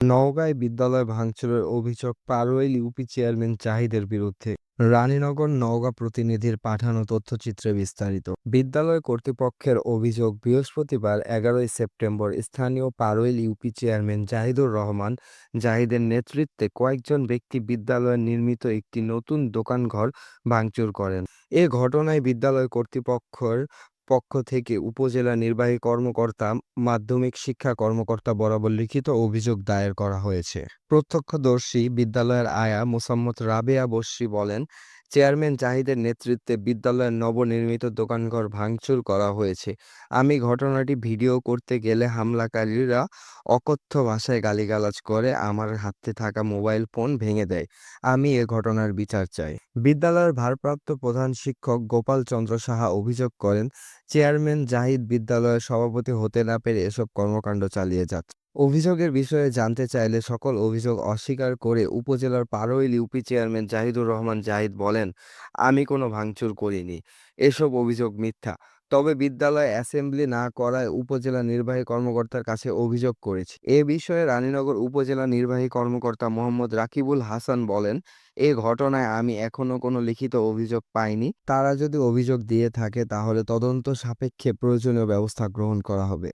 নওগাঁয় বিদ্যালয় ভাঙচুরের অভিযোগ পারোয়াইল ইউপি চেয়ারম্যান জাহিদের বিরুদ্ধে। রানীনগর নওগাঁ প্রতিনিধির পাঠানো তথ্যচিত্রে বিস্তারিত। বিদ্যালয় কর্তৃপক্ষের অভিযোগ, বৃহস্পতিবার এগারোই সেপ্টেম্বর স্থানীয় পারোইল ইউপি চেয়ারম্যান জাহিদুর রহমান জাহিদের নেতৃত্বে কয়েকজন ব্যক্তি বিদ্যালয়ে নির্মিত একটি নতুন দোকানঘর ভাঙচুর করেন। এ ঘটনায় বিদ্যালয় কর্তৃপক্ষের পক্ষ থেকে উপজেলা নির্বাহী কর্মকর্তা, মাধ্যমিক শিক্ষা কর্মকর্তা বরাবর লিখিত অভিযোগ দায়ের করা হয়েছে। প্রত্যক্ষদর্শী বিদ্যালয়ের আয়া মোসাম্মদ রাবেয়া বসরি বলেন চেয়ারম্যান জাহিদের নেতৃত্বে বিদ্যালয়ের নবনির্মিত দোকানঘর ভাঙচুর করা হয়েছে। আমি ঘটনাটি ভিডিও করতে গেলে হামলাকারীরা অকথ্য ভাষায় গালিগালাজ করে আমার হাতে থাকা মোবাইল ফোন ভেঙে দেয়। আমি এ ঘটনার বিচার চাই। বিদ্যালয়ের ভারপ্রাপ্ত প্রধান শিক্ষক গোপাল চন্দ্র সাহা অভিযোগ করেন, চেয়ারম্যান জাহিদ বিদ্যালয়ের সভাপতি হতে না পেরে এসব কর্মকাণ্ড চালিয়ে যাচ্ছে। অভিযোগের বিষয়ে জানতে চাইলে সকল অভিযোগ অস্বীকার করে উপজেলার পারোইল ইউপি চেয়ারম্যান জাহিদুর রহমান জাহিদ বলেন, আমি কোনো ভাঙচুর করিনি। এসব অভিযোগ মিথ্যা। তবে বিদ্যালয়ে অ্যাসেম্বলি না করায় উপজেলা নির্বাহী কর্মকর্তার কাছে অভিযোগ করেছি। এ বিষয়ে রানীনগর উপজেলা নির্বাহী কর্মকর্তা মোহাম্মদ রাকিবুল হাসান বলেন, এ ঘটনায় আমি এখনও কোনো লিখিত অভিযোগ পাইনি। তারা যদি অভিযোগ দিয়ে থাকে, তাহলে তদন্ত সাপেক্ষে প্রয়োজনীয় ব্যবস্থা গ্রহণ করা হবে।